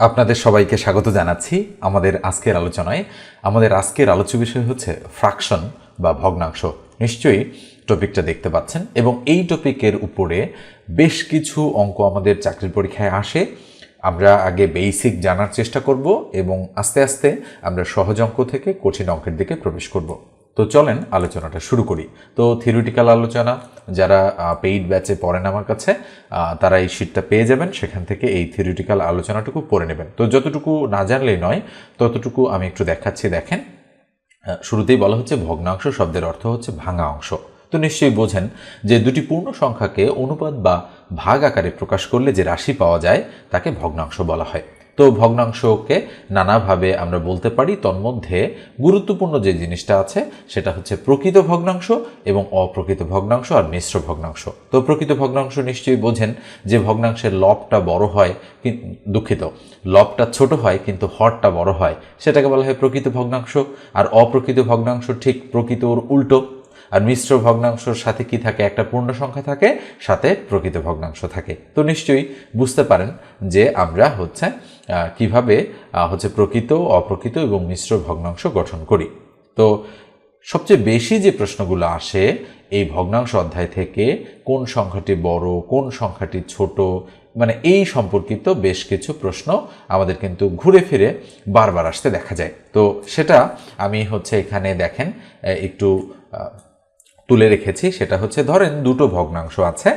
আপনাদের সবাইকে স্বাগত জানাচ্ছি আমাদের আজকের আলোচনায়। আমাদের আজকের আলোচ্য বিষয় হচ্ছে ফ্রাকশন বা ভগ্নাংশ। নিশ্চয়ই টপিকটা দেখতে পাচ্ছেন এবং এই টপিকের উপরে বেশ কিছু অঙ্ক আমাদের চাকরির পরীক্ষায় আসে। আমরা আগে বেসিক জানার চেষ্টা করব এবং আস্তে আস্তে আমরা সহজ অঙ্ক থেকে কঠিন অঙ্কের দিকে প্রবেশ করব। তো চলেন আলোচনাটা শুরু করি। তো থিওরিটিক্যাল আলোচনা, যারা পেইড ব্যাচে পড়েন আমার কাছে তারা এই শীটটা পেয়ে যাবেন, সেখান থেকে এই থিওরিটিক্যাল আলোচনাটুকু পড়ে নেবেন। তো যতটুকু না জানলেই নয়, ততটুকু আমি একটু দেখাচ্ছি, দেখেন। শুরুতেই বলা হচ্ছে ভগ্নাংশ শব্দের অর্থ হচ্ছে ভাঙা অংশ। তো নিশ্চয়ই বোঝেন যে দুটি পূর্ণ সংখ্যাকে অনুপাত বা ভাগ আকারে প্রকাশ করলে যে রাশি পাওয়া যায়, তাকে ভগ্নাংশ বলা হয়। তো ভগ্নাংশকে নানাভাবে আমরা বলতে পারি। তন্মধ্যে গুরুত্বপূর্ণ যে জিনিসটা আছে, সেটা হচ্ছে প্রকৃত ভগ্নাংশ এবং অপ্রকৃত ভগ্নাংশ আর মিশ্র ভগ্নাংশ। তো প্রকৃত ভগ্নাংশ নিশ্চয়ই বোঝেন যে ভগ্নাংশের লবটা বড় হয় দুঃখিত। লবটা ছোট হয় কিন্তু হরটা বড় হয়। সেটাকে বলা হয় প্রকৃত ভগ্নাংশ। আর অপ্রকৃত ভগ্নাংশ ঠিক প্রকৃত ওর উল্টো। আর মিশ্র ভগ্নাংশর সাথে কি থাকে? একটা পূর্ণ সংখ্যা থাকে, সাথে প্রকৃত ভগ্নাংশ থাকে। তো নিশ্চয়ই বুঝতে পারেন যে আমরা হচ্ছে কীভাবে হচ্ছে প্রকৃত, অপ্রকৃত এবং মিশ্র ভগ্নাংশ গঠন করি। তো সবচেয়ে বেশি যে প্রশ্নগুলো আসে, এই ভগ্নাংশ অধ্যায় থেকে কোন সংখ্যাটি বড়, কোন সংখ্যাটি ছোট মানে এই সম্পর্কিত বেশ কিছু প্রশ্ন আমাদের কিন্তু ঘুরে ফিরে বারবার আসতে দেখা যায়। তো সেটা আমি হচ্ছে এখানে দেখেন একটু তুলে রেখেছি, সেটা হচ্ছে ধরেন দুটো ভগ্নাংশ আছে।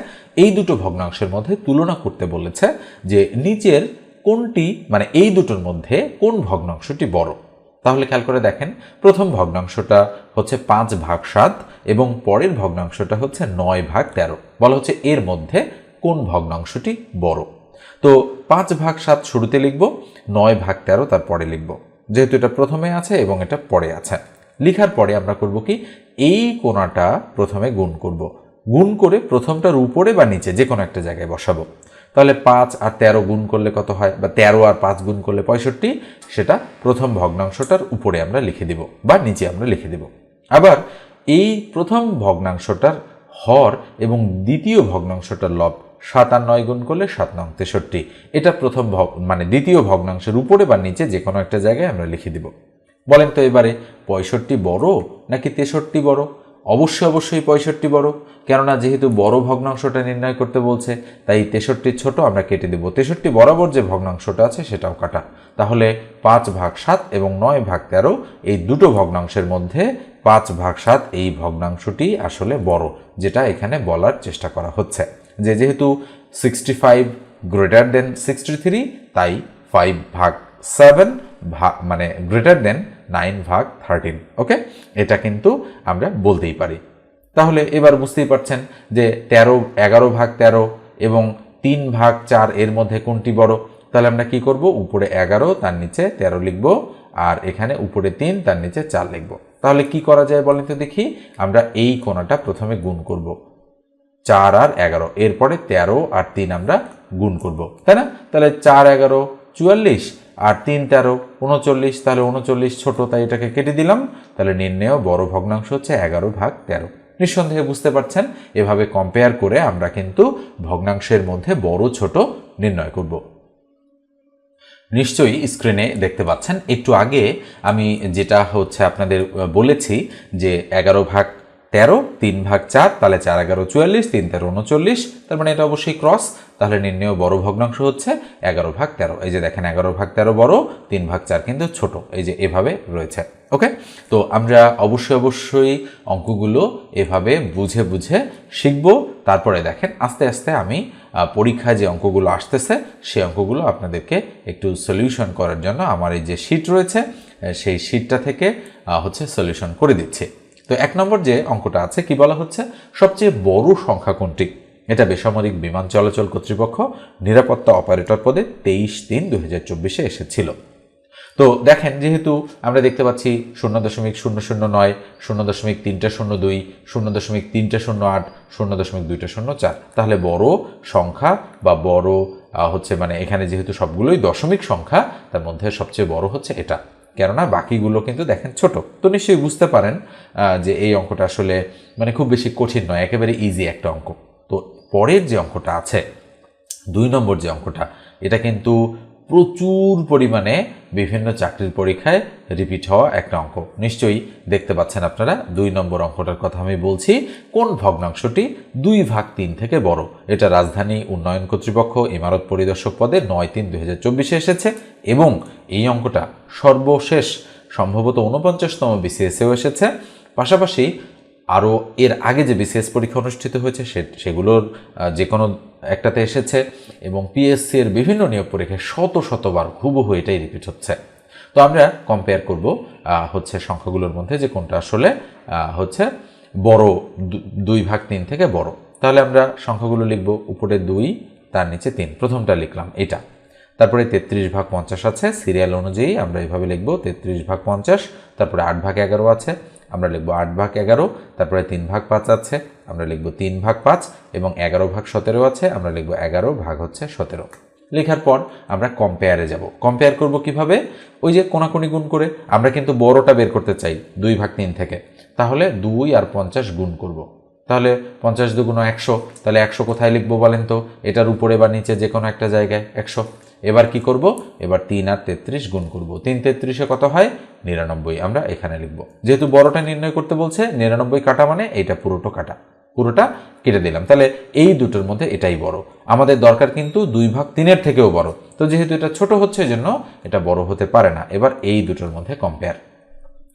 এই দুটো ভগ্নাংশের মধ্যে তুলনা করতে বলেছে যে নিচের কোনটি মানে এই দুটোর মধ্যে কোন ভগ্নাংশটি বড়। তাহলে খেয়াল করে দেখেন, প্রথম ভগ্নাংশটা হচ্ছে পাঁচ ভাগ সাত এবং পরের ভগ্নাংশটা হচ্ছে নয় ভাগ তেরো। বলা হচ্ছে এর মধ্যে কোন ভগ্নাংশটি বড়। তো পাঁচ ভাগ সাত শুরুতে লিখব, নয় ভাগ তেরো তার পরে লিখব। যেহেতু এটা প্রথমে আছে এবং এটা পরে আছে। লিখার পরে আমরা করব কি? এই কোণাটা প্রথমে গুণ করব। গুণ করে প্রথমটার উপরে বা নিচে যে কোনো একটা জায়গায় বসাবো। তাহলে পাঁচ আর তেরো গুণ করলে কত হয়? বা তেরো আর পাঁচ গুণ করলে পঁয়ষট্টি, সেটা প্রথম ভগ্নাংশটার উপরে আমরা লিখে দিব বা নিচে আমরা লিখে দিব। আবার এই প্রথম ভগ্নাংশটার হর এবং দ্বিতীয় ভগ্নাংশটার লব সাত আর নয় গুণ করলে সাত নং তেষট্টি। এটা প্রথম ভগ মানে দ্বিতীয় ভগ্নাংশের উপরে বা নিচে যে কোনো একটা জায়গায় আমরা লিখে দিব। বলেন তো এবারে, পঁয়ষট্টি বড় নাকি তেষট্টি বড়? অবশ্যই অবশ্যই পঁয়ষট্টি বড়। কেননা, যেহেতু বড় ভগ্নাংশটা নির্ণয় করতে বলছে, তাই তেষট্টি ছোট আমরা কেটে দেব। তেষট্টি বরাবর যে ভগ্নাংশটা আছে, সেটাও কাটা। তাহলে পাঁচ ভাগ সাত এবং নয় ভাগ তেরো, এই দুটো ভগ্নাংশের মধ্যে পাঁচ ভাগ সাত, এই ভগ্নাংশটি আসলে বড়, যেটা এখানে বলার চেষ্টা করা হচ্ছে। যে যেহেতু sixty five greater than sixty three তাই ফাইভ ভাগ সেভেন ভাগ মানে গ্রেটার দেন নাইন ভাগ থার্টিন ওকে এটা কিন্তু আমরা বলতেই পারি। তাহলে এবার বুঝতেই পারছেন যে তেরো, এগারো ভাগ তেরো এবং তিন ভাগ চার এর মধ্যে কোনটি বড়? তাহলে আমরা কি করব? উপরে এগারো, তার নিচে তেরো লিখব, আর এখানে উপরে তিন, তার নিচে চার লিখব। তাহলে কি করা যায় বলেন তো দেখি, আমরা এই কোণাটা প্রথমে গুণ করব। চার আর এগারো, এরপরে তেরো আর তিন আমরা গুণ করব, তাই না? তাহলে চার, এগারো, চুয়াল্লিশ আর তিন তেরো, উনচল্লিশ, তাহলে উনচল্লিশ ছোট, তাই এটাকে কেটে দিলাম। তাহলে নির্ণেয় বড় ভগ্নাংশ হচ্ছে এগারো ভাগ তেরো। নিঃসন্দেহে বুঝতে পারছেন? এভাবে কম্পেয়ার করে আমরা কিন্তু ভগ্নাংশের মধ্যে বড়, ছোট নির্ণয় করব। নিশ্চয়ই স্ক্রিনে দেখতে পাচ্ছেন, একটু আগে আমি যেটা হচ্ছে আপনাদের বলেছি যে এগারো ভাগ তেরো, তিন ভাগ চার, তাহলে চার এগারো চুয়াল্লিশ, তিন তেরো উনচল্লিশ, তার মানে এটা অবশ্যই ক্রস তাহলে নির্ণয় বড় ভগ্নাংশ হচ্ছে এগারো ভাগ তেরো। এই যে দেখেন এগারো ভাগ তেরো বড়, তিন ভাগ চার কিন্তু ছোট, এই যে এভাবে রয়েছে ওকে তো আমরা অবশ্যই অবশ্যই অঙ্কগুলো এভাবে বুঝে বুঝে শিখব, তারপরে দেখেন আস্তে আস্তে আমি পরীক্ষায় যে অঙ্কগুলো আসতেছে, সেই অঙ্কগুলো আপনাদেরকে একটু সলিউশন করার জন্য আমার এই যে শিট রয়েছে সেই শিটটা থেকে হচ্ছে সলিউশন করে দিচ্ছি। তো এক নম্বর যে অঙ্কটা আছে, কি বলা হচ্ছে? সবচেয়ে বড় সংখ্যা কোনটি? এটা বেসামরিক বিমান চলাচল কর্তৃপক্ষ নিরাপত্তা অপারেটর পদে তেইশ তিন দু হাজার চব্বিশে এসেছিল। তো দেখেন, যেহেতু আমরা দেখতে পাচ্ছি শূন্য দশমিক শূন্য শূন্য নয়, শূন্য দশমিক তিনটা শূন্য দুই, শূন্য দশমিক তিনটা শূন্য আট, শূন্য দশমিক দুইটা শূন্য চার, তাহলে বড় সংখ্যা বা বড় হচ্ছে মানে এখানে যেহেতু সবগুলোই দশমিক সংখ্যা, তার মধ্যে সবচেয়ে বড় হচ্ছে এটা। কেননা বাকিগুলো কিন্তু দেখেন ছোট। তো নিশ্চয়ই বুঝতে পারেন যে এই অঙ্কটা আসলে মানে খুব বেশি কঠিন নয়, একেবারে ইজি একটা অঙ্ক। তো পরের যে অঙ্কটা আছে, দুই নম্বর যে অঙ্কটা, এটা কিন্তু প্রচুর পরিমাণে বিভিন্ন চাকরির পরীক্ষায় রিপিট হওয়া একটা অঙ্ক। নিশ্চয়ই দেখতে পাচ্ছেন আপনারা, দুই নম্বর অঙ্কটার কথা আমি বলছি, কোন ভগ্নাংশটি দুই ভাগ তিন থেকে বড়? এটা রাজধানী উন্নয়ন কর্তৃপক্ষ ইমারত পরিদর্শক পদে নয় তিন দুই হাজার চব্বিশে এসেছে এবং এই অঙ্কটা সর্বশেষ, সম্ভবত উনপঞ্চাশতম বিসিএসেও এসেছে। পাশাপাশি আরও এর আগে যে বিসিএস পরীক্ষা অনুষ্ঠিত হয়েছে, সে সেগুলোর যে কোনো একটাতে এসেছে এবং পিএসসি এর বিভিন্ন নিয়োগ পরীক্ষায় শত শতবার হুবহু এটাই রিপিট হচ্ছে। তো আমরা কম্পেয়ার করব হচ্ছে সংখ্যাগুলোর মধ্যে যে কোনটা আসলে হচ্ছে বড় দুই ভাগ তিন থেকে বড়। তাহলে আমরা সংখ্যাগুলো লিখব, উপরে দুই, তার নিচে তিন। প্রথমটা লিখলাম এটা। তারপরে তেত্রিশ ভাগ পঞ্চাশ আছে সিরিয়াল অনুযায়ী আমরা এইভাবে লিখব, তেত্রিশ ভাগ পঞ্চাশ, তারপরে আট ভাগ এগারো আছে। আমরা লিখব আট ভাগ এগারো, তারপরে তিন ভাগ পাঁচ আছে, আমরা লিখব তিন ভাগ পাঁচ এবং এগারো ভাগ সতেরো আছে, আমরা লিখব এগারো ভাগ হচ্ছে সতেরো। লেখার পর আমরা কম্পেয়ারে যাব। কম্পেয়ার করব কীভাবে? ওই যে কোনাকুনি গুণ করে আমরা কিন্তু বড়টা বের করতে চাই, দুই ভাগ তিন থেকে। তাহলে দুই আর পঞ্চাশ গুণ করব। তাহলে পঞ্চাশ দুগুণ একশো, তাহলে একশো কোথায় লিখব বলেন তো? এটার উপরে বা নিচে যে কোনো একটা জায়গায় একশো। এবার কি করব? এবার তিন আর তেত্রিশ গুণ করব। তিন তেত্রিশে কত হয়? নিরানব্বই। আমরা এখানে লিখব। যেহেতু বড়টা নির্ণয় করতে বলছে, নিরানব্বই কাটা মানে এটা পুরোটো কাটা। পুরোটা কেটে দিলাম। তাহলে এই দুটোর মধ্যে এটাই বড়। আমাদের দরকার কিন্তু দুই ভাগ তিনের থেকেও বড়। তো যেহেতু এটা ছোট হচ্ছে জন্য এটা বড় হতে পারে না। এবার এই দুটোর মধ্যে কম্পেয়ার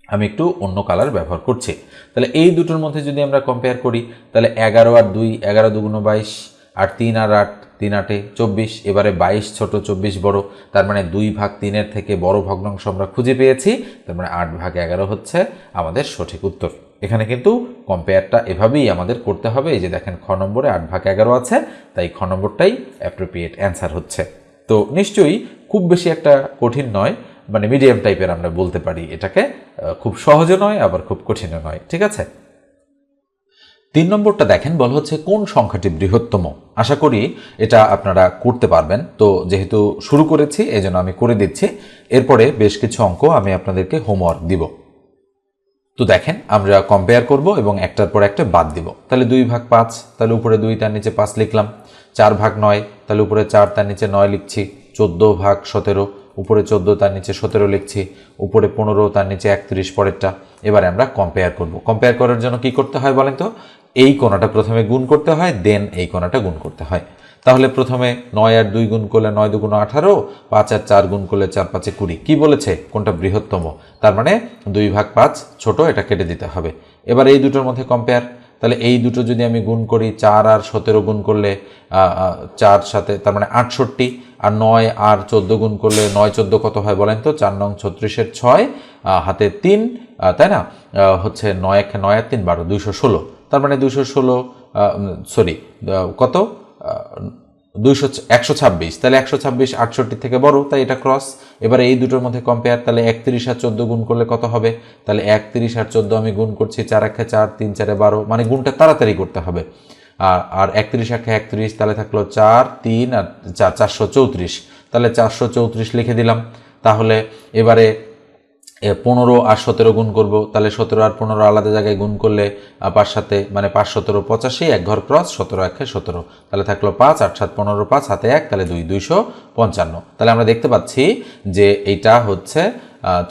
আমি একটু অন্য কালার ব্যবহার করছি। তাহলে এই দুটোর মধ্যে যদি আমরা কম্পেয়ার করি, তাহলে এগারো আর দুই, এগারো দুগুণ বাইশ, আর তিন আর আট তিন আটে চব্বিশ, এবারে বাইশ, ছোট চব্বিশ, বড়, তার মানে দুই ভাগ তিনের থেকে বড় ভগ্নাংশ আমরা খুঁজে পেয়েছি, তার মানে আট ভাগ এগারো হচ্ছে আমাদের সঠিক উত্তর। এখানে কিন্তু কম্পেয়ারটা এভাবেই আমাদের করতে হবে, এই যে দেখেন খ নম্বরে আট ভাগ এগারো আছে, তাই খ নম্বরটাই অ্যাপ্রোপ্রিয়েট অ্যান্সার হচ্ছে। তো নিশ্চয়ই খুব বেশি একটা কঠিন নয় মানে মিডিয়াম টাইপের আমরা বলতে পারি, এটাকে খুব সহজও নয়, আবার খুব কঠিনও নয়, ঠিক আছে? তিন নম্বরটা দেখেন, বলা হচ্ছে কোন সংখ্যাটি বৃহত্তম? আশা করি এটা আপনারা করতে পারবেন। তো যেহেতু শুরু করেছি, এজন্য আমি করে দিচ্ছি। এরপরে বেশ কিছু অঙ্ক আমি আপনাদেরকে হোমওয়ার্ক দিব। তো দেখেন, আমরা কম্পেয়ার করব এবং একটার পর একটা বাদ দিব। তাহলে দুই ভাগ পাঁচ, তাহলে উপরে দুই, তার নিচে পাঁচ লিখলাম। চার ভাগ নয়, তাহলে উপরে চার, তার নিচে নয় লিখছি। চোদ্দ ভাগ সতেরো, উপরে চোদ্দ, তার নিচে সতেরো লিখছি। উপরে পনেরো, তার নিচে একত্রিশ পরেরটা। এবারে আমরা কম্পেয়ার করব। কম্পেয়ার করার জন্য কি করতে হয় বলেন তো? এই কোণাটা প্রথমে গুণ করতে হয় দেন এই কোণাটা গুণ করতে হয়। তাহলে প্রথমে নয় আর দুই গুণ করলে নয় দুগুণ আঠারো, পাঁচ আর চার গুণ করলে চার পাঁচে কুড়ি। কি বলেছে? কোনটা বৃহত্তম? তার মানে দুই ভাগ পাঁচ ছোট, এটা কেটে দিতে হবে। এবার এই দুটোর মধ্যে কম্পেয়ার তাহলে এই দুটো যদি আমি গুণ করি, চার আর সতেরো গুণ করলে চার সাথে, তার মানে আটষট্টি, আর নয় আর চোদ্দ গুণ করলে নয় চোদ্দ কত হয় বলেন তো? চার নং ছত্রিশের ছয় হাতে তিন তাই না? হচ্ছে নয় এক নয় আর তিন বারো, দুইশো ষোলো। তার মানে দুশো ষোলো সরি কত? দুইশো একশো ছাব্বিশ। তাহলে একশো ছাব্বিশ, আটষট্টি থেকে বড়, তাই এটা ক্রস এবারে এই দুটোর মধ্যে কম্পেয়ার তাহলে একত্রিশ আর চোদ্দ গুণ করলে কত হবে? তাহলে একত্রিশ আর চোদ্দ আমি গুণ করছি চার একে চার, তিন চারে বারো মানে গুণটা তাড়াতাড়ি করতে হবে। আর আর একত্রিশ একে একত্রিশ, তাহলে থাকল চার, তিন আর চার চারশো চৌত্রিশ। তাহলে চারশো চৌত্রিশ লিখে দিলাম। তাহলে এবারে পনেরো আর সতেরো গুণ করব। তাহলে সতেরো আর পনেরো আলাদা জায়গায় গুণ করলে পাঁচ সাথে মানে পাঁচ সতেরো পঁচাশি, এক ঘর ক্রস, সতেরো একে সতেরো। তাহলে থাকল পাঁচ, আট সাত পনেরো, পাঁচ হাতে এক, তাহলে দুই দুইশো পঞ্চান্ন। তাহলে আমরা দেখতে পাচ্ছি যে এইটা হচ্ছে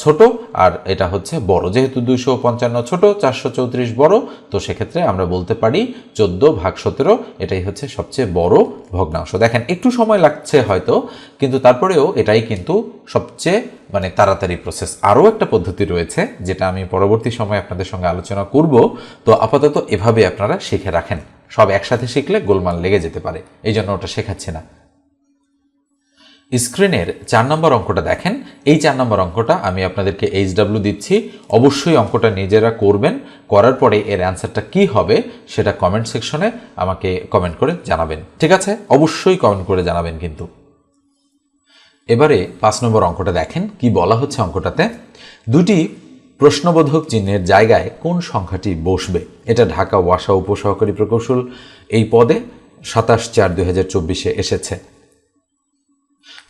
ছোট, আর এটা হচ্ছে বড়। যেহেতু দুইশো পঞ্চান্ন ছোট, চারশো চৌত্রিশ বড়, তো সেক্ষেত্রে আমরা বলতে পারি চোদ্দ ভাগ সতেরো, এটাই হচ্ছে সবচেয়ে বড় ভগ্নাংশ। দেখেন, একটু সময় লাগছে হয়তো, কিন্তু তারপরেও এটাই কিন্তু সবচেয়ে মানে তাড়াতাড়ি প্রসেস আরও একটা পদ্ধতি রয়েছে, যেটা আমি পরবর্তী সময় আপনাদের সঙ্গে আলোচনা করব। তো আপাতত এভাবে আপনারা শিখে রাখেন। সব একসাথে শিখলে গোলমাল লেগে যেতে পারে। এই জন্য ওটা শেখাচ্ছি না। স্ক্রিনের চার নম্বর অঙ্কটা দেখেন। এই চার নম্বর অঙ্কটা আমি আপনাদেরকে এইচ ডাব্লিউ দিচ্ছি। অবশ্যই অঙ্কটা নিজেরা করবেন। করার পরে এর অ্যান্সারটা কি হবে সেটা কমেন্ট সেকশনে আমাকে কমেন্ট করে জানাবেন। ঠিক আছে? অবশ্যই কমেন্ট করে জানাবেন কিন্তু। এবারে পাঁচ নম্বর অঙ্কটা দেখেন। কি বলা হচ্ছে অঙ্কটাতে? দুটি প্রশ্নবোধক চিহ্নের জায়গায় কোন সংখ্যাটি বসবে? এটা ঢাকা ওয়াসা উপসহকারী প্রকৌশল এই পদে সাতাশ চার দুই এসেছে।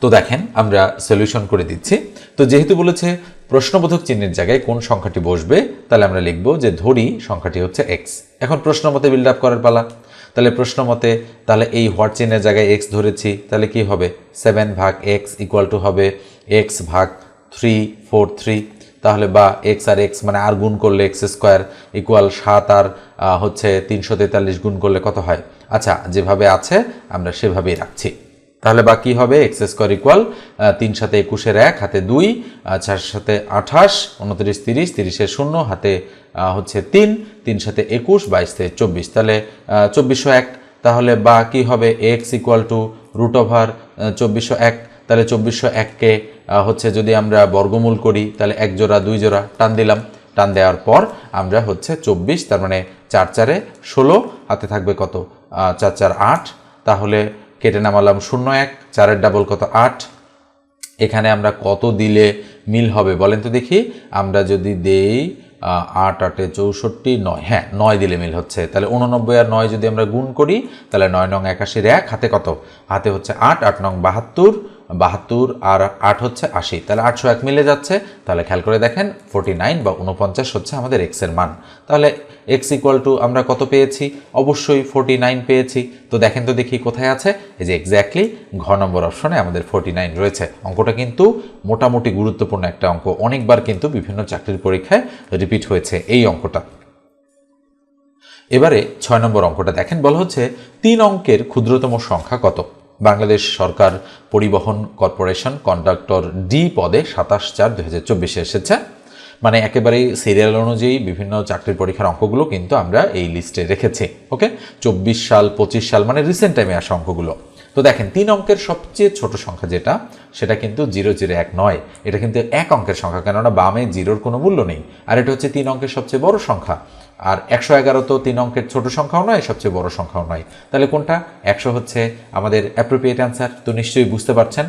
তো দেখেন, আমরা সলিউশন করে দিচ্ছি। তো যেহেতু বলেছে প্রশ্নবোধক চিহ্নের জায়গায় কোন সংখ্যাটি বসবে, তাহলে আমরা লিখব যে ধরি সংখ্যাটি হচ্ছে এক্স এখন প্রশ্ন মতে বিল্ড আপ করার পালা। তাহলে প্রশ্ন মতে তাহলে এই হোয়াট চিহ্নের জায়গায় এক্স ধরেছি, তাহলে কি হবে? সেভেন ভাগ এক্স ইকুয়াল টু হবে এক্স ভাগ থ্রি ফোর থ্রি তাহলে বা এক্স আর এক্স মানে আর গুণ করলে এক্স স্কোয়ার ইকুয়াল সাত আর হচ্ছে তিনশো তেতাল্লিশ গুণ করলে কত হয়? আচ্ছা যেভাবে আছে, আমরা সেভাবেই রাখছি। তাহলে বা কি হবে? এক্স স্কোয়ার ইকুয়াল তিন সাথে একুশের এক, হাতে দুই চার সাথে আঠাশ, উনত্রিশ, তিরিশ তিরিশের শূন্য, হাতে হচ্ছে তিন তিন সাথে একুশ, বাইশ থেকে চব্বিশ। তাহলে চব্বিশশো এক, তাহলে বা কি হবে? X equal to root over চব্বিশশো এক, তাহলে চব্বিশশো এককে হচ্ছে যদি আমরা বর্গমূল করি, তাহলে এক জোড়া, দুই জোড়া টান দিলাম। টান দেওয়ার পর আমরা হচ্ছে চব্বিশ, তার মানে চার চারে ষোলো, হাতে থাকবে কত? চার চার আট, তাহলে কেটে নামালাম শূন্য এক, চারের ডাবল কত আট? এখানে আমরা কত দিলে মিল হবে বলেন তো দেখি। আমরা যদি দেই আট, আটে চৌষট্টি, নয় হ্যাঁ নয় দিলে মিল হচ্ছে। তাহলে উননব্বই আর নয় যদি আমরা গুণ করি, তাহলে নয় নং একাশির এক, হাতে কত? হাতে হচ্ছে আট আট নং বাহাত্তর বাহাত্তর আর আট হচ্ছে আশি। তাহলে আটশো এক মিলে যাচ্ছে। তাহলে খেয়াল করে দেখেন ফোর্টি নাইন বা উনপঞ্চাশ হচ্ছে আমাদের এক্সের মান। তাহলে এক্স ইকুয়াল টু আমরা কত পেয়েছি? অবশ্যই ফোর্টি নাইন পেয়েছি। তো দেখেন তো দেখি কোথায় আছে। এই যে এক্স্যাক্টলি ঘ নম্বর অপশনে আমাদের ফোর্টি নাইন রয়েছে। অঙ্কটা কিন্তু মোটামুটি গুরুত্বপূর্ণ একটা অঙ্ক। অনেকবার কিন্তু বিভিন্ন চাকরির পরীক্ষায় রিপিট হয়েছে এই অঙ্কটা। এবারে ছয় নম্বর অঙ্কটা দেখেন, বলা হচ্ছে তিন অঙ্কের ক্ষুদ্রতম সংখ্যা কত? বাংলাদেশ সরকার পরিবহন কর্পোরেশন কন্ডাক্টর ডি পদে সাতাশ চার দুই হাজার চব্বিশে এসেছে। মানে একেবারেই সিরিয়াল অনুযায়ী বিভিন্ন চাকরির পরীক্ষার অঙ্কগুলো কিন্তু আমরা এই লিস্টে রেখেছি ওকে চব্বিশ সাল, পঁচিশ সাল মানে রিসেন্ট টাইমে আসা অঙ্কগুলো। তো দেখেন, তিন অঙ্কের সবচেয়ে ছোট সংখ্যা যেটা, সেটা কিন্তু জিরো জিরো, এক নয়। এটা কিন্তু এক অঙ্কের সংখ্যা, কেননা বামে জিরোর কোনো মূল্য নেই। আর এটা হচ্ছে তিন অঙ্কের সবচেয়ে বড় সংখ্যা। আর একশো এগারো তো তিন অঙ্কের ছোট সংখ্যাও নয়, সবচেয়ে বড় সংখ্যাও নয়। তাহলে কোনটা? একশো হচ্ছে আমাদের অ্যাপ্রোপ্রিয়েট অ্যান্সার তো নিশ্চয়ই বুঝতে পারছেন।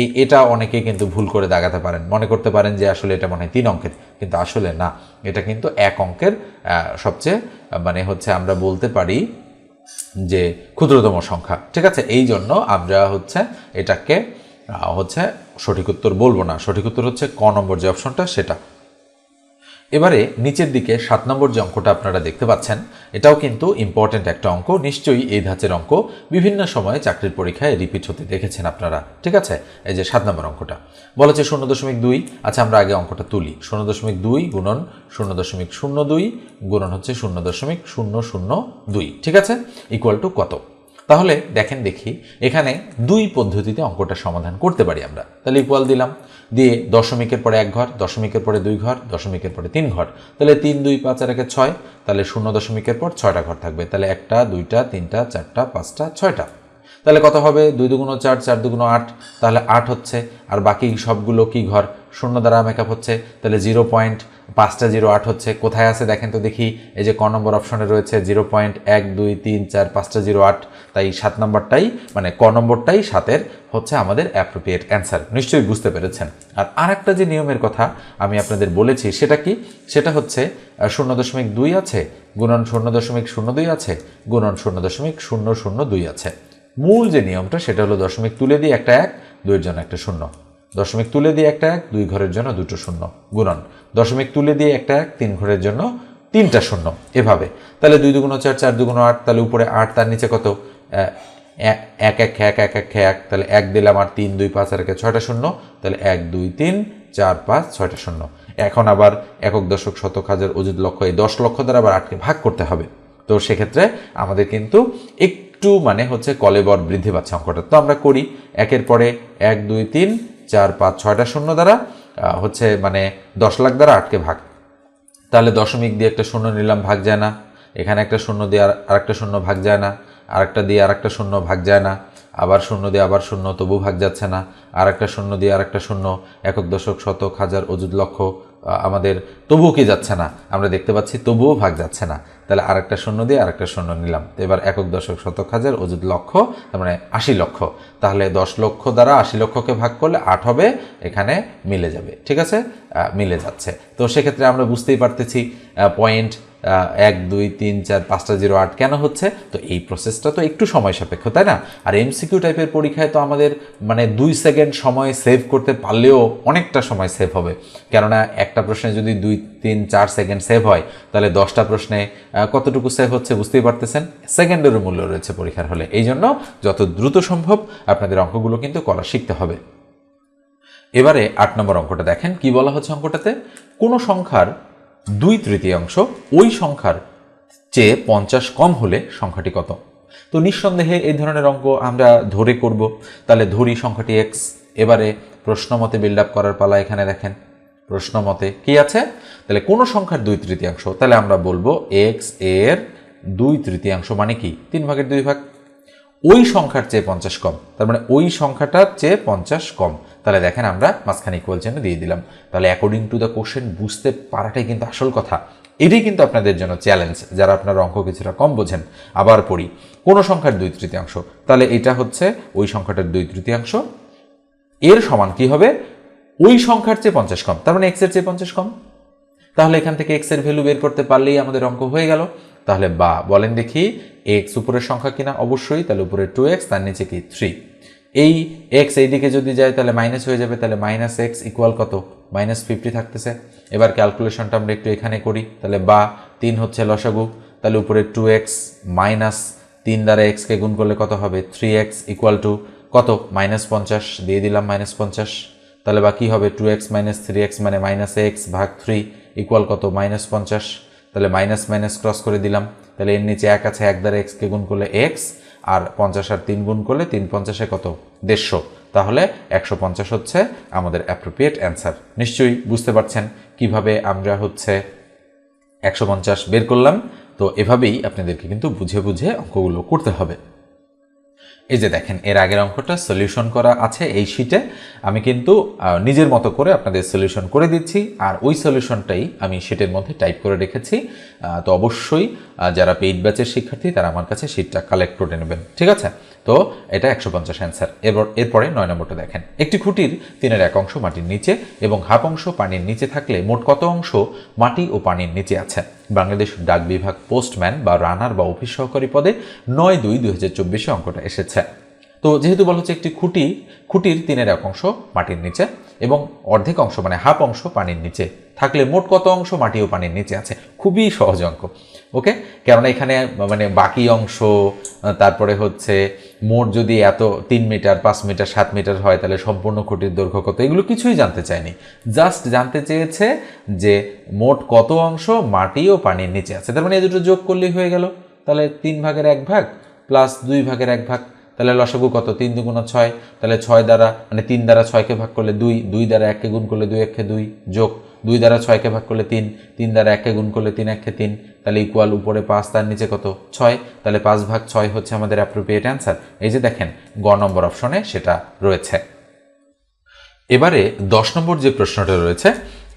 এই এটা অনেকে কিন্তু ভুল করে দাগাতে পারেন। মনে করতে পারেন যে আসলে এটা মনে হয় তিন অঙ্কের, কিন্তু আসলে না। এটা কিন্তু এক অঙ্কের সবচেয়ে মানে হচ্ছে আমরা বলতে পারি যে ক্ষুদ্রতম সংখ্যা। ঠিক আছে? এই জন্য আমরা হচ্ছে এটাকে হচ্ছে সঠিক উত্তর বলব না। সঠিক উত্তর হচ্ছে ক নম্বর যে অপশনটা সেটা। এবারে নিচের দিকে সাত নম্বর যে অঙ্কটা আপনারা দেখতে পাচ্ছেন, এটাও কিন্তু ইম্পর্ট্যান্ট একটা অঙ্ক। নিশ্চয়ই এই ধাঁচের অঙ্ক বিভিন্ন সময়ে চাকরির পরীক্ষায় রিপিট হতে দেখেছেন আপনারা, ঠিক আছে? এই যে সাত নম্বর অঙ্কটা। বলা হচ্ছে শূন্য দশমিক দুই আচ্ছা আমরা আগে অঙ্কটা তুলি। শূন্য দশমিক দুই গুণন শূন্য দশমিক শূন্য দুই, গুণন হচ্ছে শূন্য দশমিক শূন্য শূন্য দুই, ঠিক আছে? ইকুয়াল টু কত? তাহলে দেখেন দেখি, এখানে দুই পদ্ধতিতে অঙ্কটা সমাধান করতে পারি আমরা। তাহলে ইকুয়াল দিলাম, দিয়ে দশমিকের পরে এক ঘর, দশমিকের পরে দুই ঘর, দশমিকের পরে তিন ঘর। তাহলে তিন, দুই, পাঁচ আর একে ছয়, তাহলে শূন্য দশমিকের পর ছয়টা ঘর থাকবে। তাহলে একটা, দুইটা, তিনটা, চারটা, পাঁচটা, ছয়টা। তাহলে কত হবে? দুই দুগুণ চার চার দুগুণ আট, তাহলে আট হচ্ছে, আর বাকি সবগুলো কি ঘর? শূন্য দ্বারা মেকআপ হচ্ছে, তাহলে জিরো পয়েন্ট পাঁচটা জিরো আট হচ্ছে। কোথায় আছে দেখেন তো দেখি। এই যে ক নম্বর অপশনে রয়েছে জিরো পয়েন্ট এক দুই তিন চার, পাঁচটা জিরো আট। তাই সাত নম্বরটাই মানে ক নম্বরটাই সাতের হচ্ছে আমাদের অ্যাপ্রোপ্রিয়েট অ্যান্সার নিশ্চয়ই বুঝতে পেরেছেন। আর আরেকটা যে নিয়মের কথা আমি আপনাদের বলেছি, সেটা কি? সেটা হচ্ছে শূন্য দশমিক দুই আছে, গুণন শূন্য দশমিক শূন্য দুই আছে, গুণন শূন্য দশমিক শূন্য শূন্য দুই আছে। মূল যে নিয়মটা, সেটা হলো দশমিক তুলে দিয়ে একটা এক, দুইয়ের জন্য একটা শূন্য। দশমিক তুলে দিয়ে একটা এক, দুই ঘরের জন্য দুটো শূন্য। গুণন। দশমিক তুলে দিয়ে একটা এক, তিন ঘরের জন্য তিনটা শূন্য। এভাবে। তাহলে দুই দুগুণ চার চার দুগুণ আট, তাহলে উপরে আট, তার নিচে কত? এক এক এক এক এক এক। তাহলে এক দিলাম আর তিন, দুই, পাঁচ, আর একে ছয়টা শূন্য। তাহলে এক, দুই, তিন, চার, পাঁচ, ছয়টা শূন্য। এখন আবার একক দশক শতক হাজার অযুত লক্ষ এই দশ লক্ষ দ্বারা আবার আটকে ভাগ করতে হবে। তো সেক্ষেত্রে আমাদের কিন্তু একটু মানে হচ্ছে কলেবর বৃদ্ধি পাচ্ছে অঙ্কটা। তো আমরা করি, একের পরে এক, দুই, তিন চার পাঁচ ছয়টা শূন্য দ্বারা হচ্ছে মানে দশ লাখ দ্বারা আটকে ভাগ। তাহলে দশমিক দিয়ে একটা শূন্য নিলাম, ভাগ যায় না। এখানে একটা শূন্য দিয়ে আর একটা শূন্য ভাগ যায় না। আরেকটা দিয়ে আর একটা শূন্য ভাগ যায় না। আবার শূন্য দিয়ে আবার শূন্য তবু ভাগ যাচ্ছে না। আর একটা শূন্য দিয়ে আর একটা শূন্য, একক, দশক, শতক, হাজার, অযুত, লক্ষ আমাদের তবুও কি যাচ্ছে না? আমরা দেখতে পাচ্ছি তবুও ভাগ যাচ্ছে না। তাহলে আরেকটা শূন্য দিয়ে আরেকটা শূন্য নিলাম। তো এবার একক দশক শতক হাজার অযুত লক্ষ, তার মানে আশি লক্ষ। তাহলে দশ লক্ষ দ্বারা আশি লক্ষকে ভাগ করলে আট হবে, এখানে মিলে যাবে। ঠিক আছে? মিলে যাচ্ছে। তো সেক্ষেত্রে আমরা বুঝতেই পারতেছি পয়েন্ট এক, দুই, তিন, চার, পাঁচটা জিরো আট কেন হচ্ছে? তো এই প্রসেসটা তো একটু সময় সাপেক্ষ, তাই না? আর এমসিকিউ টাইপের পরীক্ষায় তো আমাদের মানে দুই সেকেন্ড সময় সেভ করতে পারলেও অনেকটা সময় সেভ হবে। কেননা একটা প্রশ্নে যদি দুই, তিন, চার সেকেন্ড সেভ হয়, তাহলে দশটা প্রশ্নে কতটুকু সেভ হচ্ছে বুঝতেই পারতেছেন? সেকেন্ডেরও মূল্য রয়েছে পরীক্ষার হলে। এই জন্য যত দ্রুত সম্ভব আপনাদের অঙ্কগুলো কিন্তু করা শিখতে হবে। এবারে আট নম্বর অঙ্কটা দেখেন। কি বলা হচ্ছে অঙ্কটাতে? কোনো সংখ্যার দুই তৃতীয়াংশ ওই সংখ্যার চেয়ে পঞ্চাশ কম হলে সংখ্যাটি কত? তো নিঃসন্দেহে এই ধরনের অঙ্ক আমরা ধরে করব। তাহলে ধরি সংখ্যাটি এক্স এবারে প্রশ্ন মতে বিল্ড আপ করার পালা এখানে দেখেন। প্রশ্ন মতে কি আছে? তাহলে কোনো সংখ্যার দুই তৃতীয়াংশ, তাহলে আমরা বলব এক্সের দুই তৃতীয়াংশ মানে কি? তিন ভাগের দুই ভাগ। ওই সংখ্যার চেয়ে পঞ্চাশ কম। তার মানে ওই সংখ্যাটার চেয়ে পঞ্চাশ কম। তাহলে দেখেন আমরা মাঝখানে ইকুয়াল চিহ্ন দিয়ে দিলাম। তাহলে অ্যাকর্ডিং টু দ্য কোশ্চেন বুঝতে পারাটাই কিন্তু আসল কথা। এটাই কিন্তু আপনাদের জন্য চ্যালেঞ্জ যারা আপনার অঙ্ক কিছুটা কম বোঝেন। আবার পড়ি, কোনো সংখ্যার দুই তৃতীয়াংশ? তাহলে এটা হচ্ছে ওই সংখ্যাটার দুই তৃতীয়াংশ। এর সমান কি হবে? ওই সংখ্যার চেয়ে পঞ্চাশ কম। তার মানে এক্সের চেয়ে পঞ্চাশ কম। তাহলে এখান থেকে এক্সের ভ্যালু বের করতে পারলেই আমাদের অঙ্ক হয়ে গেল। তাহলে বা বলেন দেখি এক্স উপরের সংখ্যা কিনা? অবশ্যই। তাহলে উপরে টু এক্স তার নিচে কি থ্রি এই এক্স এইদিকে যদি যায়, তাহলে মাইনাস হয়ে যাবে। তাহলে মাইনাস এক্স ইকুয়াল কত? মাইনাস ফিফটি থাকতেছে। এবার ক্যালকুলেশনটা আমরা একটু এখানে করি। তাহলে বা তিন হচ্ছে লসাগু। তাহলে উপরে টু এক্স মাইনাস তিন দ্বারা এক্সকে গুণ করলে কত হবে? থ্রি এক্স ইকুয়াল টু কত? মাইনাস পঞ্চাশ। দিয়ে দিলাম মাইনাস পঞ্চাশ। তাহলে বা কী হবে? Two X minus three X মানে মাইনাস এক্স ভাগ থ্রি ইকুয়াল কত? মাইনাস পঞ্চাশ। তাহলে মাইনাস মাইনাস ক্রস করে দিলাম। তাহলে এর নিচে এক আছে, এক দ্বারা এক্সকে গুণ করলে এক্স আর পঞ্চাশ আর তিন গুণ করলে তিন, পঞ্চাশে কত? দেড়শো। তাহলে একশো পঞ্চাশ হচ্ছে আমাদের অ্যাপ্রোপ্রিয়েট অ্যান্সার নিশ্চয়ই বুঝতে পারছেন কীভাবে আমরা হচ্ছে একশো পঞ্চাশ বের করলাম? তো এভাবেই আপনাদেরকে কিন্তু বুঝে বুঝে অঙ্কগুলো করতে হবে। এই যে দেখেন, এর আগের অঙ্কটা সলিউশন করা আছে এই শিটে আমি কিন্তু নিজের মতো করে আপনাদের সলিউশন করে দিচ্ছি, আর ওই সলিউশনটাই আমি শিটের মধ্যে টাইপ করে রেখেছি। তো অবশ্যই যারা পেইড ব্যাচের শিক্ষার্থী, তারা আমার কাছে শিটটা কালেক্ট করে নেবেন। ঠিক আছে? তো এটা একশো পঞ্চাশ অ্যান্সার এরপর, এরপরে নয় নম্বরটা দেখেন। একটি খুঁটির তিনের এক অংশ মাটির নিচে এবং হাফ অংশ পানির নিচে থাকলে মোট কত অংশ মাটি ও পানির নিচে আছে? বাংলাদেশ ডাক বিভাগ পোস্টম্যান বা রানার বা অফিস সহকারী পদে নয় দুই দুই হাজার চব্বিশে অঙ্কটা এসেছে। তো যেহেতু বলা হচ্ছে একটি খুঁটি, খুঁটির তিনের এক অংশ মাটির নিচে এবং অর্ধেক অংশ মানে হাফ অংশ পানির নিচে। থাকলে মোট কত অংশ? মাটিও পানির নিচে আছে। খুবই সহজ অঙ্ক। ওকে? কেননা এখানে মানে বাকি অংশ তারপরে হচ্ছে মোট যদি এত তিন মিটার, পাঁচ মিটার, সাত মিটার হয়, তাহলে সম্পূর্ণ খুঁটির দৈর্ঘ্য কত? এগুলো কিছুই জানতে চায়নি জাস্ট জানতে চেয়েছে যে মোট কত অংশ? মাটি ও পানির নিচে আছে। তার মানে এ দুটো যোগ করলেই হয়ে গেল। তাহলে তিন ভাগের এক ভাগ, প্লাস দুই ভাগের এক ভাগ। তাহলে লসাগু কত? তিন দুগুণ ছয়। তাহলে ছয় দ্বারা মানে তিন দ্বারা ছয়কে ভাগ করলে দুই দুই দ্বারা এককে গুণ করলে দুই একে দুই যোগ। দুই দ্বারা ছয়কে ভাগ করলে তিন তিন দ্বারা এককে গুণ করলে তিন একে তিন। তাহলে ইকুয়াল উপরে পাঁচ, তার নিচে কত? ছয়। তাহলে পাঁচ ভাগ ছয় হচ্ছে আমাদের অ্যাপ্রোপ্রিয়েট অ্যান্সার এই যে দেখেন, গ নম্বর অপশনে সেটা রয়েছে। এবারে দশ নম্বর যে প্রশ্নটা রয়েছে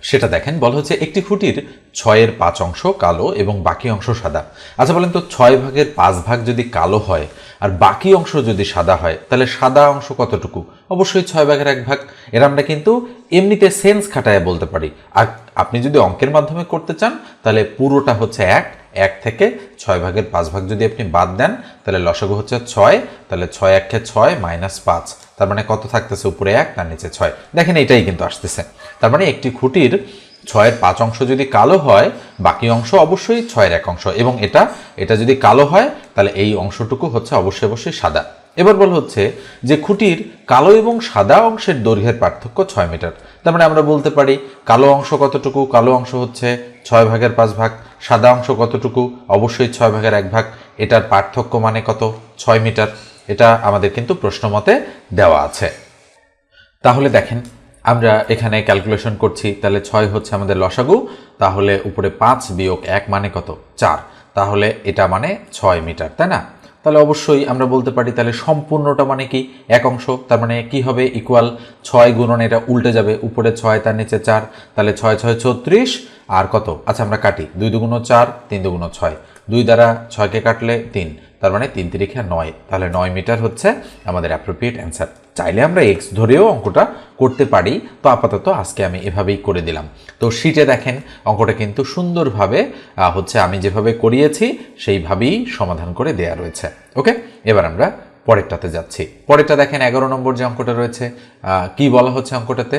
সেটা দেখেন। বলা হচ্ছে একটি খুঁটির ছয়ের পাঁচ অংশ কালো এবং বাকি অংশ সাদা। আচ্ছা বলেন তো, ছয় ভাগের পাঁচ ভাগ যদি কালো হয় আর বাকি অংশ যদি সাদা হয়, তাহলে সাদা অংশ কতটুকু? অবশ্যই ছয় ভাগের এক ভাগ। এর আমরা কিন্তু এমনিতে সেন্স খাটায় বলতে পারি। আর আপনি যদি অঙ্কের মাধ্যমে করতে চান, তাহলে পুরোটা হচ্ছে এক এক থেকে ছয় ভাগের পাঁচ ভাগ যদি আপনি বাদ দেন, তাহলে লসাগু হচ্ছে ছয়, তাহলে ছয় একে ছয় মাইনাস পাঁচ। তার মানে কত থাকতেছে উপরে এক তার নিচে ছয়? দেখেন, এটাই কিন্তু আসতেছে। তার মানে একটি খুঁটির ছয়ের পাঁচ অংশ যদি কালো হয়, বাকি অংশ অবশ্যই ছয়ের এক অংশ এবং এটা এটা যদি কালো হয়, তাহলে এই অংশটুকু হচ্ছে অবশ্যই অবশ্যই সাদা। এবার বল হচ্ছে যে খুঁটির কালো এবং সাদা অংশের দৈর্ঘ্যের পার্থক্য ছয় মিটার। তার মানে আমরা বলতে পারি কালো অংশ কতটুকু? কালো অংশ হচ্ছে ছয় ভাগের পাঁচ ভাগ। সাদা অংশ কতটুকু? অবশ্যই ছয় ভাগের এক ভাগ। এটার পার্থক্য মানে কত? ছয় মিটার। এটা আমাদের কিন্তু প্রশ্ন মতে দেওয়া আছে। তাহলে দেখেন আমরা এখানে ক্যালকুলেশন করছি, তাহলে ছয় হচ্ছে আমাদের লসাগু, তাহলে উপরে পাঁচ বিয়োগ এক মানে কত? চার। তাহলে এটা মানে ছয় মিটার, তাই না? তাহলে অবশ্যই আমরা বলতে পারি, তাহলে সম্পূর্ণটা মানে কি? এক অংশ, তার মানে কি হবে? ইকুয়াল ছয় গুণন এটা উল্টে যাবে, উপরে ছয়, তার নিচে চার, তাহলে ছয় ছয়, ছত্রিশ, আর কত? আচ্ছা আমরা কাটি, দুই দুগুণ চার, তিন দুগুণ ছয়। দুই দ্বারা ছয়কে কাটলে তিন। তার মানে তিন তিরিখা নয়। তাহলে নয় মিটার হচ্ছে আমাদের অ্যাপ্রোপ্রিয়েট অ্যান্সার চাইলে আমরা এক্স ধরেও অঙ্কটা করতে পারি। তো আপাতত আজকে আমি এভাবেই করে দিলাম। তো শিটে দেখেন, অঙ্কটা কিন্তু সুন্দরভাবে হচ্ছে আমি যেভাবে করিয়েছি, সেইভাবেই সমাধান করে দেয়া রয়েছে। ওকে? এবার আমরা পরেরটাতে যাচ্ছি। পরেরটা দেখেন, এগারো নম্বর যে অঙ্কটা রয়েছে কি বলা হচ্ছে অঙ্কটাতে?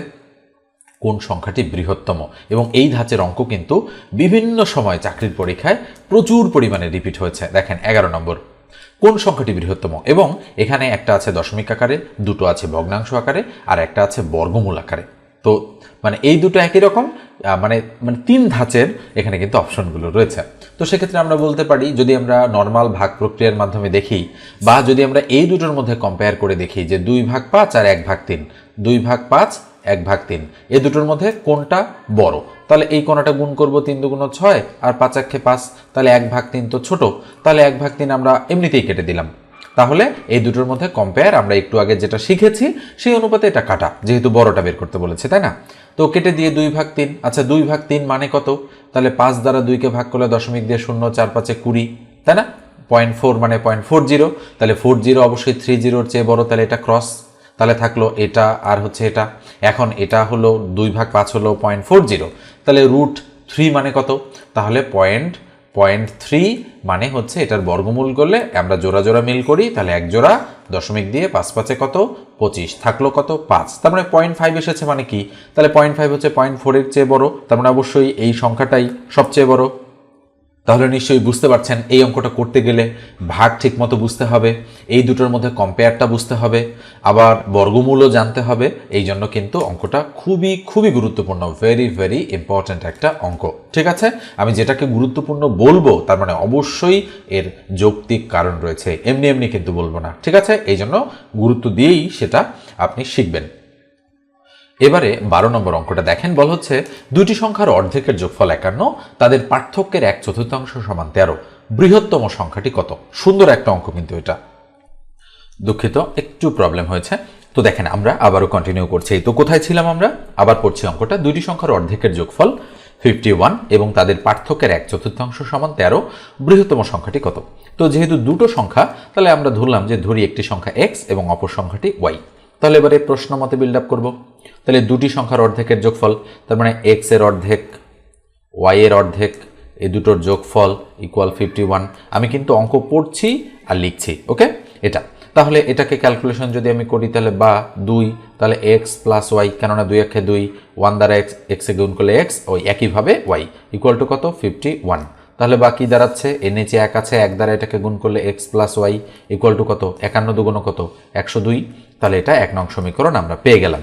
কোন সংখ্যাটি বৃহত্তম? এবং এই ধাঁচের অঙ্ক কিন্তু বিভিন্ন সময় চাকরির পরীক্ষায় প্রচুর পরিমাণে রিপিট হয়েছে। দেখেন, এগারো নম্বর। কোন সংখ্যাটি বৃহত্তম? এবং এখানে একটা আছে দশমিক আকারে, দুটো আছে ভগ্নাংশ আকারে, আর একটা আছে বর্গমূল আকারে। তো মানে এই দুটো একই রকম মানে মানে তিন ধাঁচের এখানে কিন্তু অপশনগুলো রয়েছে। তো সেক্ষেত্রে আমরা বলতে পারি, যদি আমরা নর্মাল ভাগ প্রক্রিয়ার মাধ্যমে দেখি, বা যদি আমরা এই দুটোর মধ্যে কম্পেয়ার করে দেখি যে দুই ভাগ পাঁচ আর এক ভাগ তিন, দুই ভাগ পাঁচ এক ভাগ তিন। এ দুটোর মধ্যে কোনটা বড়? তাহলে এই কোনাটা গুণ করব তিন দুগুণ ছয় আর পাঁচ একে পাঁচ, তাহলে এক ভাগ তিন তো ছোট। তাহলে এক ভাগ তিন আমরা এমনিতেই কেটে দিলাম। তাহলে এই দুটোর মধ্যে কম্পেয়ার আমরা একটু আগে যেটা শিখেছি, সেই অনুপাতে এটা কাটা, যেহেতু বড়টা বের করতে বলেছে, তাই না? তো কেটে দিয়ে দুই ভাগ তিন আচ্ছা দুই ভাগ তিন মানে কত? তাহলে পাঁচ দ্বারা দুইকে ভাগ করলে দশমিক দিয়ে শূন্য, চার পাঁচে কুড়ি, তাই না? পয়েন্ট ফোর মানে পয়েন্ট ফোর জিরো, তাহলে ফোর জিরো অবশ্যই থ্রি জিরোর চেয়ে বড়, তাহলে এটা ক্রস তাহলে থাকল এটা আর হচ্ছে এটা। এখন এটা হলো দুই ভাগ পাঁচ হলো পয়েন্ট ফোর জিরো তাহলে রুট থ্রি মানে কত? তাহলে পয়েন্ট পয়েন্ট থ্রি মানে হচ্ছে এটার বর্গমূল করলে আমরা জোড়া জোড়া মিল করি, তাহলে এক জোড়া দশমিক দিয়ে পাঁচ পাঁচে কত? পঁচিশ। থাকল কত? পাঁচ। তার মানে পয়েন্ট ফাইভ এসেছে মানে কি? তাহলে পয়েন্ট ফাইভ হচ্ছে পয়েন্ট ফোরের চেয়ে বড়। তার মানে অবশ্যই এই সংখ্যাটাই সবচেয়ে বড়। তাহলে নিশ্চয়ই বুঝতে পারছেন এই অঙ্কটা করতে গেলে ভাগ ঠিক মতো বুঝতে হবে, এই দুটোর মধ্যে কম্পেয়ারটা বুঝতে হবে, আবার বর্গমূলও জানতে হবে, এই জন্য কিন্তু অঙ্কটা খুবই খুবই গুরুত্বপূর্ণ ভেরি ভেরি ইম্পর্ট্যান্ট একটা অঙ্ক। ঠিক আছে? আমি যেটাকে গুরুত্বপূর্ণ বলব, তার মানে অবশ্যই এর যৌক্তিক কারণ রয়েছে, এমনি এমনি কিন্তু বলব না। ঠিক আছে? এই জন্য গুরুত্ব দিয়েই সেটা আপনি শিখবেন। এবারে বারো নম্বর অঙ্কটা দেখেন, বল হচ্ছে দুটি সংখ্যার অর্ধেকের যোগফল একান্ন, তাদের পার্থক্যের এক চতুর্থাংশ সমান তেরো। বৃহত্তম সংখ্যাটি কত? সুন্দর একটা অঙ্ক কিন্তু এটা। দুঃখিত, একটু প্রবলেম হয়েছে। তো দেখেন, আমরা আবারও কন্টিনিউ করছি। তো কোথায় ছিলাম আমরা? আবার পড়ছি অঙ্কটা। দুইটি সংখ্যার অর্ধেকের যোগফল ফিফটি ওয়ান এবং তাদের পার্থক্যের এক চতুর্থাংশ সমান তেরো। বৃহত্তম সংখ্যাটি কত? তো যেহেতু দুটো সংখ্যা, তাহলে আমরা ধরলাম যে ধরি একটি সংখ্যা এক্স এবং অপর সংখ্যাটি ওয়াই তাহলে এবারে প্রশ্ন মতে বিল্ড আপ করব। তাহলে দুটি সংখ্যার অর্ধেকের যোগফল, তার মানে এক্সের অর্ধেক ওয়াই এর অর্ধেক, এই দুটোর যোগফল ইকুয়াল ফিফটি ওয়ান আমি কিন্তু অঙ্ক পড়ছি আর লিখছি ওকে এটা। তাহলে এটাকে ক্যালকুলেশন যদি আমি করি, তাহলে বা দুই, তাহলে এক্স প্লাস ওয়াই কেননা দুই একে দুই ওয়ান দ্বারা এক্স এক্সে গুণ করলে এক্স ওই একইভাবে ওয়াই ইকুয়াল টু কত? ফিফটি ওয়ান তাহলে বাকি দাঁড়াচ্ছে, এর নিচে এক আছে, এক দ্বারা এটাকে গুণ করলে X plus Y equal to কত? একান্ন দুগুণ কত? একশো দুই। তাহলে এটা এক নং সমীকরণ আমরা পেয়ে গেলাম।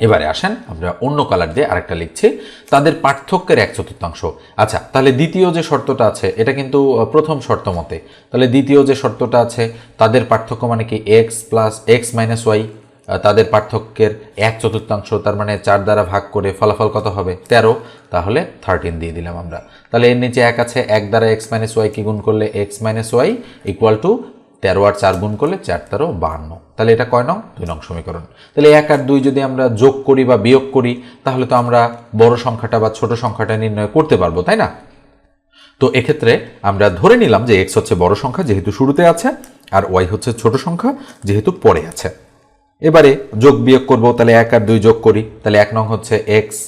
এবারে আসেন, আমরা অন্য কালার দিয়ে আরেকটা লিখছি। তাদের পার্থক্যের এক চতুর্থাংশ। আচ্ছা তাহলে দ্বিতীয় যে শর্তটা আছে, এটা কিন্তু প্রথম শর্ত মতে। তাহলে দ্বিতীয় যে শর্তটা আছে, তাদের পার্থক্য মানে কি? X plus X minus Y তাদের পার্থক্যের এক চতুর্থাংশ, তার মানে চার দ্বারা ভাগ করে ফলাফল কত হবে? তেরো। তাহলে থার্টিন দিয়ে দিলাম আমরা। তাহলে এর নিচে এক আছে, এক দ্বারা এক্স মাইনাস ওয়াই কি গুণ করলে X minus Y equal to তেরো আর চার গুণ করলে চার তেরো বাহান্ন। তাহলে এটা কয় নং? দুই নং সমীকরণ। তাহলে এক আর দুই যদি আমরা যোগ করি বা বিয়োগ করি, তাহলে তো আমরা বড় সংখ্যাটা বা ছোট সংখ্যাটা নির্ণয় করতে পারব, তাই না? তো এক্ষেত্রে আমরা ধরে নিলাম যে এক্স হচ্ছে বড় সংখ্যা যেহেতু শুরুতে আছে, আর ওয়াই হচ্ছে ছোট সংখ্যা যেহেতু পরে আছে। এবারে যোগ বিয়োগ করব, তাহলে এক আর দুই যোগ করি, তাহলে এক নং হচ্ছে এক্স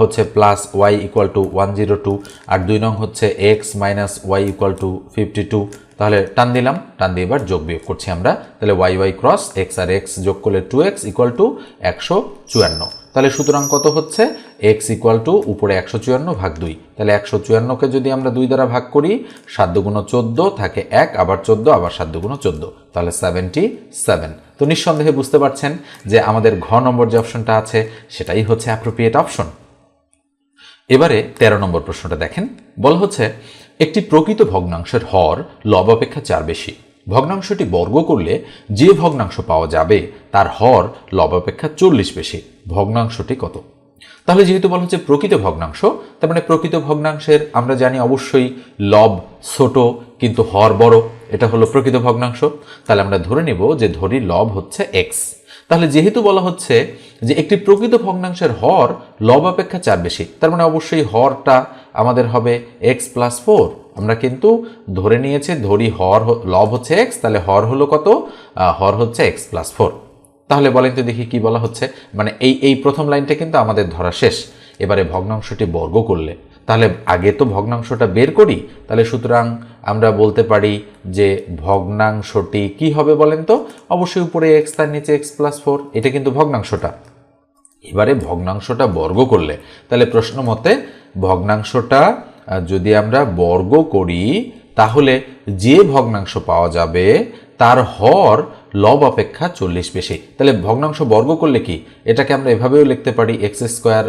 হচ্ছে plus Y equal to one zero two আর দুই নং হচ্ছে X minus Y equal to fifty two তাহলে টান দিলাম, টান দিয়ে এবার যোগ বিয়োগ করছি আমরা, তাহলে ওয়াই ওয়াই ক্রস এক্স আর এক্স যোগ করলে টু এক্স ইকুয়াল টু একশো চুয়ান্ন। তাহলে সুতরাং কত হচ্ছে? এক্স ইকুয়াল টু উপরে একশো চুয়ান্ন ভাগ দুই। তাহলে একশো চুয়ান্নকে যদি আমরা দুই দ্বারা ভাগ করি, সাত দুগুণ চোদ্দ থাকে এক, আবার চোদ্দ, আবার সাত দুগুণ চোদ্দ। তাহলে সেভেন্টি সেভেন তো নিঃসন্দেহে বুঝতে পারছেন যে আমাদের ঘ নম্বর যে অপশনটা আছে, সেটাই হচ্ছে অ্যাপ্রোপ্রিয়েট অপশন এবারে ১৩ নম্বর প্রশ্নটা দেখেন। বলা হচ্ছে, একটি প্রকৃত ভগ্নাংশের হর লব অপেক্ষা চার বেশি। ভগ্নাংশটি বর্গ করলে যে ভগ্নাংশ পাওয়া যাবে, তার হর লব অপেক্ষা চল্লিশ বেশি। ভগ্নাংশটি কত? তাহলে যেহেতু বলা হচ্ছে প্রকৃত ভগ্নাংশ, তার মানে প্রকৃত ভগ্নাংশের আমরা জানি অবশ্যই লব ছোট কিন্তু হর বড়, এটা হলো প্রকৃত ভগ্নাংশ। তাহলে আমরা ধরে নেব যে ধরি লব হচ্ছে এক্স তাহলে যেহেতু বলা হচ্ছে যে একটি প্রকৃত ভগ্নাংশের হর লব অপেক্ষা চার বেশি, তার মানে অবশ্যই হরটা আমাদের হবে এক্স প্লাস ফোর আমরা কিন্তু ধরে নিয়েছি, ধরি হর লব হচ্ছে এক্স তাহলে হর হলো কত? হর হচ্ছে এক্স প্লাস ফোর তাহলে বলেন তো দেখি কি বলা হচ্ছে। মানে এই এই প্রথম লাইনটা কিন্তু আমাদের ধরা শেষ। এবারে ভগ্নাংশটি বর্গ করলে। তাহলে আগে তো ভগ্নাংশটা বের করি, তাহলে সুতরাং আমরা বলতে পারি যে ভগ্নাংশটি কি হবে বলেন তো? অবশ্যই উপরে এক্স তার নিচে এক্স প্লাস ফোর এটা কিন্তু ভগ্নাংশটা। এবারে ভগ্নাংশটা বর্গ করলে। তাহলে প্রশ্ন মতে ভগ্নাংশটা যদি আমরা বর্গ করি, তাহলে যে ভগ্নাংশ পাওয়া যাবে, তার হর লব অপেক্ষা চল্লিশ বেশি। তাহলে ভগ্নাংশ বর্গ করলে কি? এটাকে আমরা এভাবেও লিখতে পারি, এক্স স্কোয়ার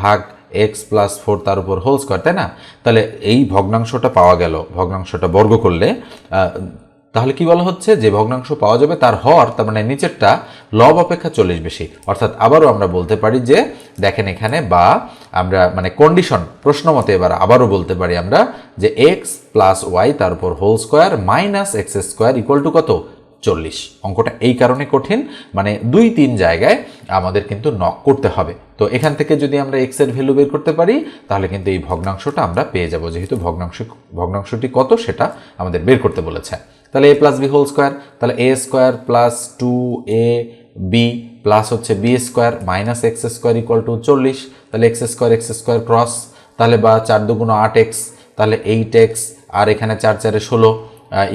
ভাগ এক্স প্লাস ফোর তার উপর হোল স্কোয়ার, তাই না? তাহলে এই ভগ্নাংশটা পাওয়া গেল, ভগ্নাংশটা বর্গ করলে তাহলে কি বলা হচ্ছে? যে ভগ্নাংশ পাওয়া যাবে তার হর, তার মানে নিচেরটা লব অপেক্ষা চল্লিশ বেশি। অর্থাৎ আবারও আমরা বলতে পারি যে, দেখেন এখানে বা আমরা মানে কন্ডিশন প্রশ্ন মতে এবার আবারও বলতে পারি আমরা যে এক্স প্লাস ওয়াই তার উপর whole square minus X square equal to কত? চল্লিশ। অঙ্কটা এই কারণে কঠিন মানে দুই তিন জায়গায় আমাদের কিন্তু নক করতে হবে। তো এখান থেকে যদি আমরা এক্সের ভ্যালু বের করতে পারি, তাহলে কিন্তু এই ভগ্নাংশটা আমরা পেয়ে যাব, যেহেতু ভগ্নাংশ, ভগ্নাংশটি কত সেটা আমাদের বের করতে বলেছে। তাহলে A plus B whole square তাহলে A square plus two A B plus হচ্ছে B square minus X square equal to চল্লিশ। তাহলে X square X square cross তাহলে বা চার দুগুণ আট এক্স তাহলে এইট এক্স আর এখানে চার চারে ষোলো।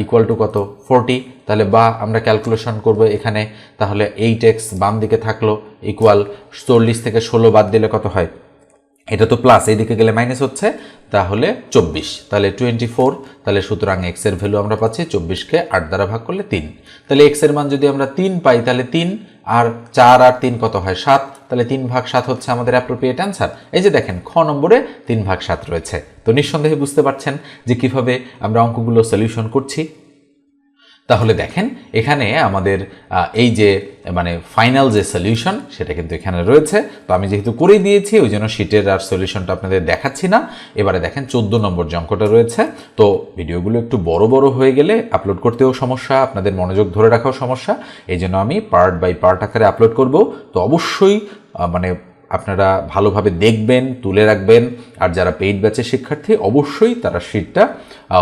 ইকুয়াল টু কত? ফোরটি তাহলে বা আমরা ক্যালকুলেশন করব এখানে, তাহলে এইট এক্স বাম দিকে থাকল ইকুয়াল চল্লিশ থেকে ষোলো বাদ দিলে কত হয়? এটা তো প্লাস এইদিকে গেলে মাইনাস হচ্ছে, তাহলে চব্বিশ। তাহলে টোয়েন্টি ফোর তাহলে সুতরাং এক্সের ভ্যালু আমরা পাচ্ছি চব্বিশকে আট দ্বারা ভাগ করলে তিন। তাহলে এক্সের মান যদি আমরা তিন পাই, তাহলে তিন, আর চার আর তিন কত হয়? সাত। তাহলে তিন ভাগ সাত হচ্ছে আমাদের অ্যাপ্রোপ্রিয়েট অ্যান্সার এই যে দেখেন, খ নম্বরে তিন ভাগ সাত রয়েছে। তো নিঃসন্দেহে বুঝতে পারছেন যে কীভাবে আমরা অঙ্কগুলো সলিউশন করছি। তাহলে দেখেন, এখানে আমাদের এই যে মানে ফাইনাল যে সলিউশন সেটা কিন্তু এখানে রয়েছে। তো আমি যেহেতু করেই দিয়েছি, ওই জন্য শিটের আর সলিউশনটা আপনাদের দেখাচ্ছি না। এবারে দেখেন, চোদ্দ নম্বর যে অঙ্কটা রয়েছে, তো ভিডিওগুলো একটু বড় বড় হয়ে গেলে আপলোড করতেও সমস্যা, আপনাদের মনোযোগ ধরে রাখাও সমস্যা। এই জন্য আমি পার্ট বাই পার্ট আকারে আপলোড করব। তো অবশ্যই মানে আপনারা ভালোভাবে দেখবেন, তুলে রাখবেন। আর যারা পেইড ব্যাচের শিক্ষার্থী, অবশ্যই তারা শিটটা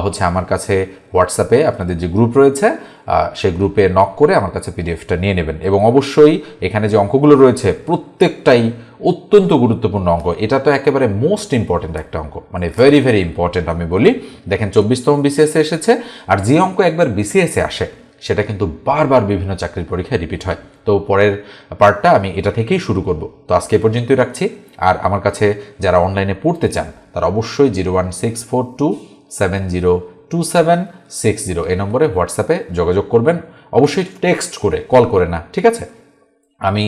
হচ্ছে আমার কাছে হোয়াটসঅ্যাপে আপনাদের যে গ্রুপ রয়েছে সেই গ্রুপে নক করে আমার কাছে পিডিএফটা নিয়ে নেবেন। এবং অবশ্যই এখানে যে অঙ্কগুলো রয়েছে, প্রত্যেকটাই অত্যন্ত গুরুত্বপূর্ণ অঙ্ক। এটা তো একেবারে মোস্ট ইম্পর্টেন্ট একটা অঙ্ক। মানে ভেরি ভেরি ইম্পর্টেন্ট আমি বলি। দেখেন, চব্বিশতম বিসিএসে এসেছে, আর যে অঙ্ক একবার বিসিএসে আসে সেটা কিন্তু বারবার বিভিন্ন চাকরির পরীক্ষায় রিপিট হয়। তো পরের পার্টটা আমি এটা থেকেই শুরু করব। তো আজকে পর্যন্তই রাখছি। আর আমার কাছে যারা অনলাইনে পড়তে চান, তারা অবশ্যই zero one six four two seven zero two seven six zero এই নম্বরে হোয়াটসঅ্যাপে যোগাযোগ করবেন। অবশ্যই টেক্সট করে কল করে না, ঠিক আছে? আমি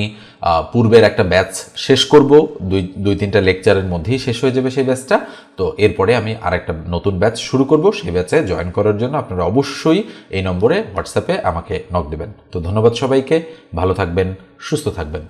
পূর্বের একটা ব্যাচ শেষ করব। দুই দুই, তিনটা লেকচারের মধ্যেই শেষ হয়ে যাবে সেই ব্যাচটা। তো এরপরে আমি আর একটা নতুন ব্যাচ শুরু করব সেই ব্যাচে জয়েন করার জন্য। আপনারা অবশ্যই এই নম্বরে হোয়াটসঅ্যাপে আমাকে নক দেবেন। তো ধন্যবাদ সবাইকে। ভালো থাকবেন, সুস্থ থাকবেন।